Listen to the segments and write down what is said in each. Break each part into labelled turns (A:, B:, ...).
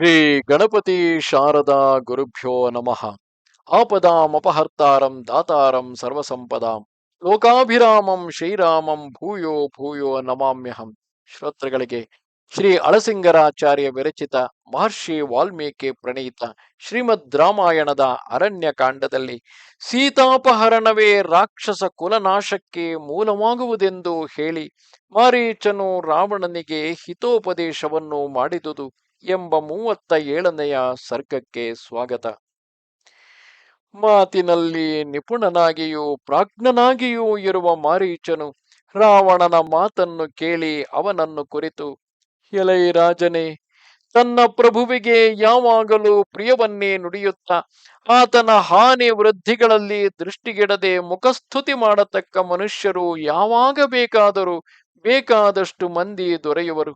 A: ಶ್ರೀ ಗಣಪತಿ ಶಾರದಾ ಗುರುಭ್ಯೋ ನಮಃ. ಆಪದಾಮಪಹರ್ತಾರಂ ದಾತಾರಂ ಸರ್ವಸಂಪದಾಂ. ಲೋಕಾಭಿರಾಮಂ ಶ್ರೀರಾಮಂ ಭೂಯೋ ಭೂಯೋ ನಮಾಮ್ಯಹಂ. ಶ್ರೋತ್ರಗಳಿಗೆ ಶ್ರೀ ಅಳಸಿಂಗರಾಚಾರ್ಯ ವಿರಚಿತ ಮಹರ್ಷಿ ವಾಲ್ಮೀಕಿ ಪ್ರಣೀತ ಶ್ರೀಮದ್ ರಾಮಾಯಣದ ಅರಣ್ಯ ಕಾಂಡದಲ್ಲಿ ಸೀತಾಪಹರಣವೇ ರಾಕ್ಷಸ ಕುಲನಾಶಕ್ಕೆ ಮೂಲವಾಗುವುದೆಂದು ಹೇಳಿ ಮಾರೀಚನು ರಾವಣನಿಗೆ ಹಿತೋಪದೇಶವನ್ನು ಮಾಡಿದುದು. ಎಂಬ ಮೂವತ್ತ ಏಳನೆಯ ಸರ್ಗಕ್ಕೆ ಸ್ವಾಗತ. ಮಾತಿನಲ್ಲಿ ನಿಪುಣನಾಗಿಯೂ ಪ್ರಾಜ್ಞನಾಗಿಯೂ ಇರುವ ಮಾರೀಚನು ರಾವಣನ ಮಾತನ್ನು ಕೇಳಿ ಅವನನ್ನು ಕುರಿತು, ಎಲೈ ರಾಜನೇ, ತನ್ನ ಪ್ರಭುವಿಗೆ ಯಾವಾಗಲೂ ಪ್ರಿಯವನ್ನೇ ನುಡಿಯುತ್ತಾ, ಆತನ ಹಾನಿ ವೃದ್ಧಿಗಳಲ್ಲಿ ದೃಷ್ಟಿಗೆಡದೆ ಮುಖಸ್ತುತಿ ಮಾಡತಕ್ಕ ಮನುಷ್ಯರು ಯಾವಾಗ ಬೇಕಾದರೂ ಬೇಕಾದಷ್ಟು ಮಂದಿ ದೊರೆಯುವರು.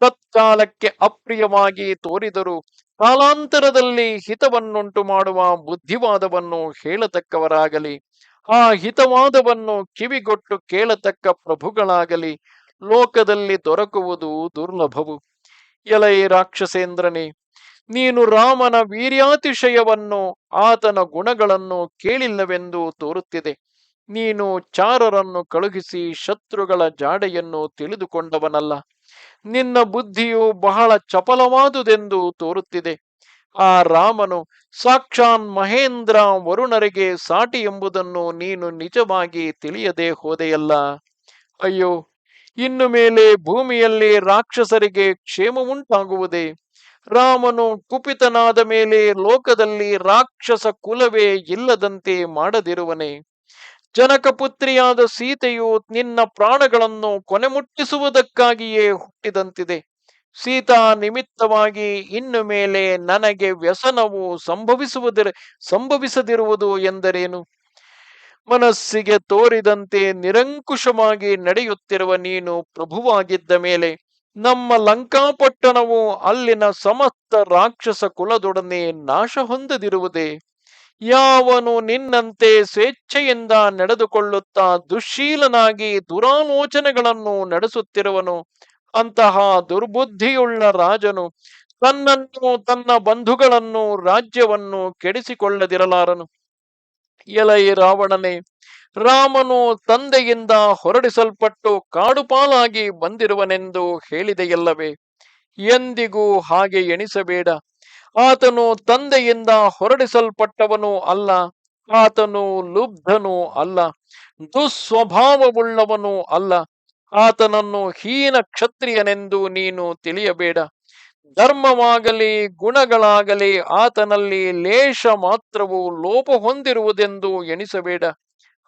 A: ತತ್ಕಾಲಕ್ಕೆ ಅಪ್ರಿಯವಾಗಿ ತೋರಿದರು ಕಾಲಾಂತರದಲ್ಲಿ ಹಿತವನ್ನುಂಟು ಮಾಡುವ ಬುದ್ಧಿವಾದವನ್ನು ಹೇಳತಕ್ಕವರಾಗಲಿ, ಆ ಹಿತವಾದವನ್ನು ಕಿವಿಗೊಟ್ಟು ಕೇಳತಕ್ಕ ಪ್ರಭುಗಳಾಗಲಿ ಲೋಕದಲ್ಲಿ ದೊರಕುವುದು ದುರ್ಲಭವು. ಎಲೈ ರಾಕ್ಷಸೇಂದ್ರನೇ, ನೀನು ರಾಮನ ವೀರ್ಯಾತಿಶಯವನ್ನು, ಆತನ ಗುಣಗಳನ್ನು ಕೇಳಿಲ್ಲವೆಂದು ತೋರುತ್ತಿದೆ. ನೀನು ಚಾರರನ್ನು ಕಳುಹಿಸಿ ಶತ್ರುಗಳ ಜಾಡೆಯನ್ನು ತಿಳಿದುಕೊಂಡವನಲ್ಲ. ನಿನ್ನ ಬುದ್ಧಿಯು ಬಹಳ ಚಪಲವಾದುದೆಂದು ತೋರುತ್ತಿದೆ. ಆ ರಾಮನು, ಸಾಕ್ಷಾನ್ ಮಹೇಂದ್ರ ವರುಣರಿಗೆ ಸಾಟಿ ಎಂಬುದನ್ನು ನೀನು ನಿಜವಾಗಿ ತಿಳಿಯದೆ ಹೋದೆಯಲ್ಲ. ಅಯ್ಯೋ, ಇನ್ನು ಮೇಲೆ ಭೂಮಿಯಲ್ಲಿ ರಾಕ್ಷಸರಿಗೆ ಕ್ಷೇಮವುಂಟಾಗುವುದೇ? ರಾಮನು ಕುಪಿತನಾದ ಮೇಲೆ ಲೋಕದಲ್ಲಿ ರಾಕ್ಷಸ ಕುಲವೇ ಇಲ್ಲದಂತೆ ಮಾಡದಿರುವನೆ. ಜನಕಪುತ್ರಿಯಾದ ಸೀತೆಯು ನಿನ್ನ ಪ್ರಾಣಗಳನ್ನು ಕೊನೆ ಮುಟ್ಟಿಸುವುದಕ್ಕಾಗಿಯೇ ಹುಟ್ಟಿದಂತಿದೆ. ಸೀತಾ ನಿಮಿತ್ತವಾಗಿ ಇನ್ನು ಮೇಲೆ ನನಗೆ ವ್ಯಸನವು ಸಂಭವಿಸುವುದಿರ, ಸಂಭವಿಸದಿರುವುದು ಎಂದರೇನು? ಮನಸ್ಸಿಗೆ ತೋರಿದಂತೆ ನಿರಂಕುಶವಾಗಿ ನಡೆಯುತ್ತಿರುವ ನೀನು ಪ್ರಭುವಾಗಿದ್ದ ಮೇಲೆ ನಮ್ಮ ಲಂಕಾಪಟ್ಟಣವು ಅಲ್ಲಿನ ಸಮಸ್ತ ರಾಕ್ಷಸ ಕುಲದೊಡನೆ ನಾಶ ಹೊಂದದಿರುವುದೇ ಯಾವನು ನಿನ್ನಂತೆ ಸ್ವೇಚ್ಛೆಯಿಂದ ನಡೆದುಕೊಳ್ಳುತ್ತಾ ದುಶ್ಶೀಲನಾಗಿ ದುರಾಲೋಚನೆಗಳನ್ನು ನಡೆಸುತ್ತಿರುವನು, ಅಂತಹ ದುರ್ಬುದ್ಧಿಯುಳ್ಳ ರಾಜನು ತನ್ನನ್ನು ತನ್ನ ಬಂಧುಗಳನ್ನು ರಾಜ್ಯವನ್ನು ಕೆಡಿಸಿಕೊಳ್ಳದಿರಲಾರನು. ಎಲೈ ರಾವಣನೇ, ರಾಮನು ತಂದೆಯಿಂದ ಹೊರಡಿಸಲ್ಪಟ್ಟು ಕಾಡುಪಾಲಾಗಿ ಬಂದಿರುವನೆಂದು ಹೇಳಿದೆಯಲ್ಲವೇ? ಎಂದಿಗೂ ಹಾಗೆ ಎಣಿಸಬೇಡ. ಆತನು ತಂದೆಯಿಂದ ಹೊರಡಿಸಲ್ಪಟ್ಟವನು ಅಲ್ಲ, ಆತನು ಲುಬ್ಧನು ಅಲ್ಲ, ದುಸ್ವಭಾವವುಳ್ಳವನು ಅಲ್ಲ. ಆತನನ್ನು ಹೀನ ಕ್ಷತ್ರಿಯನೆಂದು ನೀನು ತಿಳಿಯಬೇಡ. ಧರ್ಮವಾಗಲಿ, ಗುಣಗಳಾಗಲಿ, ಆತನಲ್ಲಿ ಲೇಷ ಮಾತ್ರವು ಲೋಪ ಹೊಂದಿರುವುದೆಂದು ಎಣಿಸಬೇಡ.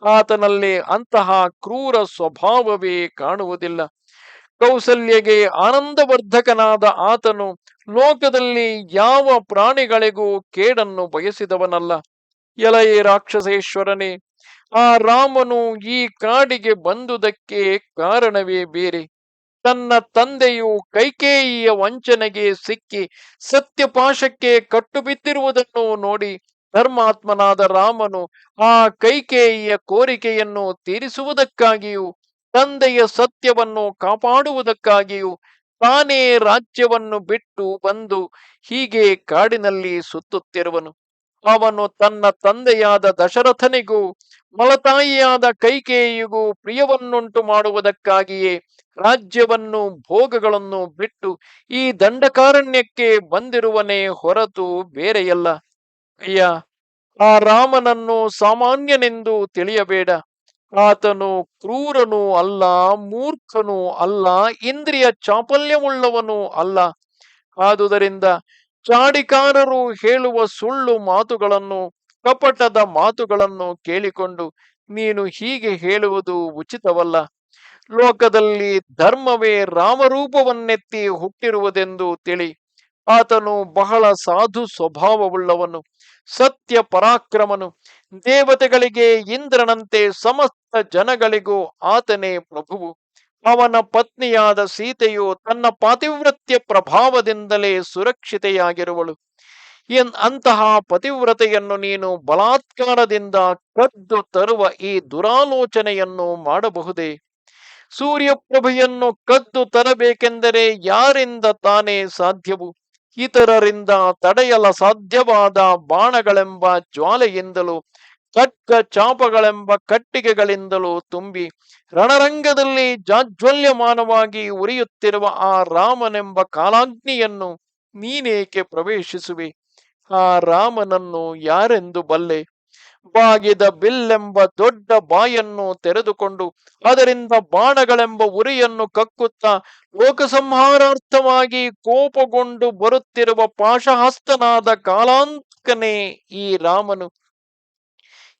A: ಆತನಲ್ಲಿ ಅಂತಹ ಕ್ರೂರ ಸ್ವಭಾವವೇ ಕಾಣುವುದಿಲ್ಲ. ಕೌಸಲ್ಯಗೆ ಆನಂದವರ್ಧಕನಾದ ಆತನು ಲೋಕದಲ್ಲಿ ಯಾವ ಪ್ರಾಣಿಗಳಿಗೂ ಕೇಡನ್ನು ಬಯಸಿದವನಲ್ಲ. ಎಲೈ ರಾಕ್ಷಸೇಶ್ವರನೇ, ಆ ರಾಮನು ಈ ಕಾಡಿಗೆ ಬಂದುದಕ್ಕೆ ಕಾರಣವೇ ಬೇರೆ. ತನ್ನ ತಂದೆಯು ಕೈಕೇಯಿಯ ವಂಚನೆಗೆ ಸಿಕ್ಕಿ ಸತ್ಯಪಾಶಕ್ಕೆ ಕಟ್ಟುಬಿದ್ದಿರುವುದನ್ನು ನೋಡಿ ಧರ್ಮಾತ್ಮನಾದ ರಾಮನು ಆ ಕೈಕೇಯಿಯ ಕೋರಿಕೆಯನ್ನು ತೀರಿಸುವುದಕ್ಕಾಗಿಯೂ ತಂದೆಯ ಸತ್ಯವನ್ನು ಕಾಪಾಡುವುದಕ್ಕಾಗಿಯೂ ತಾನೇ ರಾಜ್ಯವನ್ನು ಬಿಟ್ಟು ಬಂದು ಹೀಗೆ ಕಾಡಿನಲ್ಲಿ ಸುತ್ತುತ್ತಿರುವನು. ಅವನು ತನ್ನ ತಂದೆಯಾದ ದಶರಥನಿಗೂ ಮಲತಾಯಿಯಾದ ಕೈಕೇಯಿಗೂ ಪ್ರಿಯವನ್ನುಂಟು ಮಾಡುವುದಕ್ಕಾಗಿಯೇ ರಾಜ್ಯವನ್ನು ಭೋಗಗಳನ್ನು ಬಿಟ್ಟು ಈ ದಂಡಕಾರಣ್ಯಕ್ಕೆ ಬಂದಿರುವನೇ ಹೊರತು ಬೇರೆಯಲ್ಲ. ಅಯ್ಯ, ಆ ರಾಮನನ್ನು ಸಾಮಾನ್ಯನೆಂದು ತಿಳಿಯಬೇಡ. ಆತನು ಕ್ರೂರನು ಅಲ್ಲ, ಮೂರ್ಖನೂ ಅಲ್ಲ, ಇಂದ್ರಿಯ ಚಾಪಲ್ಯವುಳ್ಳವನೂ ಅಲ್ಲ. ಆದುದರಿಂದ ಚಾಡಿಕಾರರು ಹೇಳುವ ಸುಳ್ಳು ಮಾತುಗಳನ್ನು, ಕಪಟದ ಮಾತುಗಳನ್ನು ಕೇಳಿಕೊಂಡು ನೀನು ಹೀಗೆ ಹೇಳುವುದು ಉಚಿತವಲ್ಲ. ಲೋಕದಲ್ಲಿ ಧರ್ಮವೇ ರಾಮರೂಪವನ್ನೆತ್ತಿ ಹುಟ್ಟಿರುವುದೆಂದು ತಿಳಿ. ಆತನು ಬಹಳ ಸಾಧು ಸ್ವಭಾವವುಳ್ಳವನು. ಸತ್ಯ ಪರಾಕ್ರಮನು. ದೇವತೆಗಳಿಗೆ ಇಂದ್ರನಂತೆ ಸಮಸ್ತ ಜನಗಳಿಗೂ ಆತನೇ ಪ್ರಭುವು. ಅವನ ಪತ್ನಿಯಾದ ಸೀತೆಯು ತನ್ನ ಪಾತಿವ್ರತ್ಯ ಪ್ರಭಾವದಿಂದಲೇ ಸುರಕ್ಷಿತೆಯಾಗಿರುವಳು. ಎನ್ ಅಂತಹ ಪತಿವ್ರತೆಯನ್ನು ನೀನು ಬಲಾತ್ಕಾರದಿಂದ ಕದ್ದು ತರುವ ಈ ದುರಾಲೋಚನೆಯನ್ನು ಮಾಡಬಹುದೇ? ಸೂರ್ಯಪ್ರಭೆಯನ್ನು ಕದ್ದು ತರಬೇಕೆಂದರೆ ಯಾರಿಂದ ತಾನೇ ಸಾಧ್ಯವು? ಇತರರಿಂದ ತಡೆಯಲ ಸಾಧ್ಯವಾದ ಬಾಣಗಳೆಂಬ ಜ್ವಾಲೆಯಿಂದಲೂ, ಕಟ್ಕ ಚಾಪಗಳೆಂಬ ಕಟ್ಟಿಗೆಗಳಿಂದಲೂ ತುಂಬಿ, ರಣರಂಗದಲ್ಲಿ ಜಾಜ್ವಲ್ಯಮಾನವಾಗಿ ಉರಿಯುತ್ತಿರುವ ಆ ರಾಮನೆಂಬ ಕಾಲಾಗ್ನಿಯನ್ನು ನೀನೇಕೆ ಪ್ರವೇಶಿಸುವೆ? ಆ ರಾಮನನ್ನು ಯಾರೆಂದು ಬಲ್ಲೆ? ಬಾಗಿದ ಬಿಲ್ಲೆಂಬ ದೊಡ್ಡ ಬಾಯನ್ನು ತೆರೆದುಕೊಂಡು ಅದರಿಂದ ಬಾಣಗಳೆಂಬ ಉರಿಯನ್ನು ಕಕ್ಕುತ್ತಾ ಲೋಕಸಂಹಾರಾರ್ಥವಾಗಿ ಕೋಪಗೊಂಡು ಬರುತ್ತಿರುವ ಪಾಶಹಸ್ತನಾದ ಕಾಲಾಂತಕನೇ ಈ ರಾಮನು.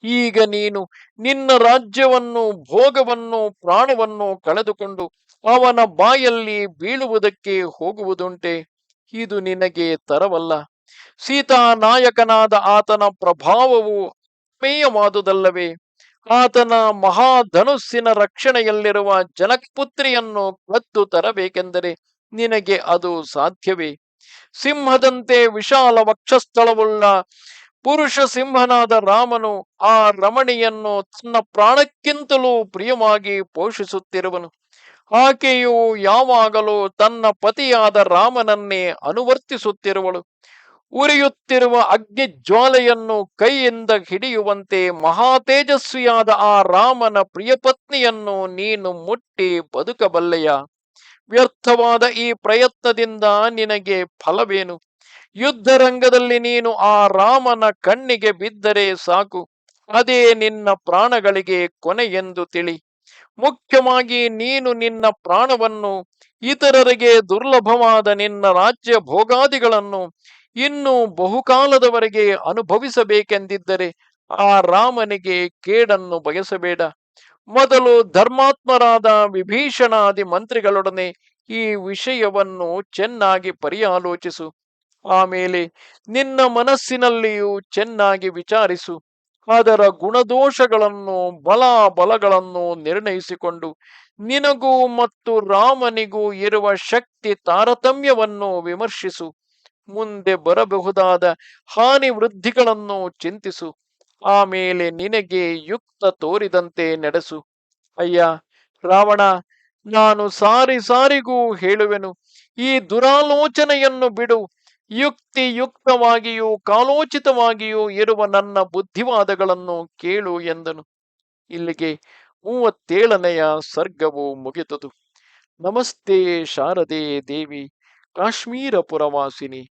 A: ಈಗ ನೀನು ನಿನ್ನ ರಾಜ್ಯವನ್ನು, ಭೋಗವನ್ನು, ಪ್ರಾಣವನ್ನು ಕಳೆದುಕೊಂಡು ಅವನ ಬಾಯಲ್ಲಿ ಬೀಳುವುದಕ್ಕೆ ಹೋಗುವುದುಂಟೆ. ಇದು ನಿನಗೆ ತರವಲ್ಲ. ಸೀತಾ ನಾಯಕನಾದ ಆತನ ಪ್ರಭಾವವು ಮೇಯವಾದುದಲ್ಲವೇ ಆತನ ಮಹಾಧನುಸ್ಸಿನ ರಕ್ಷಣೆಯಲ್ಲಿರುವ ಜನಕಪುತ್ರಿಯನ್ನು ಕದ್ದು ತರಬೇಕೆಂದರೆ ನಿನಗೆ ಅದು ಸಾಧ್ಯವೇ? ಸಿಂಹದಂತೆ ವಿಶಾಲ ವಕ್ಷಸ್ಥಳವುಳ್ಳ ಪುರುಷ ಸಿಂಹನಾದ ರಾಮನು ಆ ರಮಣಿಯನ್ನು ತನ್ನ ಪ್ರಾಣಕ್ಕಿಂತಲೂ ಪ್ರಿಯವಾಗಿ ಪೋಷಿಸುತ್ತಿರುವನು. ಆಕೆಯು ಯಾವಾಗಲೂ ತನ್ನ ಪತಿಯಾದ ರಾಮನನ್ನೇ ಅನುವರ್ತಿಸುತ್ತಿರುವಳು. ಉರಿಯುತ್ತಿರುವ ಅಗ್ನಿ ಜ್ವಾಲೆಯನ್ನು ಕೈಯಿಂದ ಹಿಡಿಯುವಂತೆ ಮಹಾತೇಜಸ್ವಿಯಾದ ಆ ರಾಮನ ಪ್ರಿಯಪತ್ನಿಯನ್ನು ನೀನು ಮುಟ್ಟಿ ಬದುಕಬಲ್ಲೆಯ. ವ್ಯರ್ಥವಾದ ಈ ಪ್ರಯತ್ನದಿಂದ ನಿನಗೆ ಫಲವೇನು? ಯುದ್ಧ ರಂಗದಲ್ಲಿ ನೀನು ಆ ರಾಮನ ಕಣ್ಣಿಗೆ ಬಿದ್ದರೆ ಸಾಕು. ಅದೇ ನಿನ್ನ ಪ್ರಾಣಗಳಿಗೆ ಕೊನೆ ಎಂದು ತಿಳಿ. ಮುಖ್ಯವಾಗಿ ನೀನು ನಿನ್ನ ಪ್ರಾಣವನ್ನು, ಇತರರಿಗೆ ದುರ್ಲಭವಾದ ನಿನ್ನ ರಾಜ್ಯ ಭೋಗಾದಿಗಳನ್ನು ಇನ್ನು ಬಹುಕಾಲದವರೆಗೆ ಅನುಭವಿಸಬೇಕೆಂದಿದ್ದರೆ ಆ ರಾಮನಿಗೆ ಕೇಡನ್ನು ಬಯಸಬೇಡ. ಮೊದಲು ಧರ್ಮಾತ್ಮರಾದ ವಿಭೀಷಣಾದಿ ಮಂತ್ರಿಗಳೊಡನೆ ಈ ವಿಷಯವನ್ನು ಚೆನ್ನಾಗಿ ಪರಿಯಾಲೋಚಿಸು. ಆಮೇಲೆ ನಿನ್ನ ಮನಸ್ಸಿನಲ್ಲಿಯೂ ಚೆನ್ನಾಗಿ ವಿಚಾರಿಸು. ಅದರ ಗುಣದೋಷಗಳನ್ನು ಬಲ ಬಲಗಳನ್ನು ನಿರ್ಣಯಿಸಿಕೊಂಡು ನಿನಗೂ ಮತ್ತು ರಾಮನಿಗೂ ಇರುವ ಶಕ್ತಿ ತಾರತಮ್ಯವನ್ನು ವಿಮರ್ಶಿಸು. ಮುಂದೆ ಬರಬಹುದಾದ ಹಾನಿ ವೃದ್ಧಿಗಳನ್ನು ಚಿಂತಿಸು. ಆಮೇಲೆ ನಿನಗೆ ಯುಕ್ತ ತೋರಿದಂತೆ ನಡೆಸು. ಅಯ್ಯ, ರಾವಣ, ನಾನು ಸಾರಿ ಸಾರಿಗೂ ಹೇಳುವೆನು. ಈ ದುರಾಲೋಚನೆಯನ್ನು ಬಿಡು. ಯುಕ್ತಿಯುಕ್ತವಾಗಿಯೂ ಕಾಲೋಚಿತವಾಗಿಯೂ ಇರುವ ನನ್ನ ಬುದ್ಧಿವಾದಗಳನ್ನು ಕೇಳು ಎಂದನು. ಇಲ್ಲಿಗೆ ಮೂವತ್ತೇಳನೆಯ ಸರ್ಗವು ಮುಗಿತದು ನಮಸ್ತೆ ಶಾರದೆ ದೇವಿ, ಕಾಶ್ಮೀರ ಪುರವಾಸಿನಿ.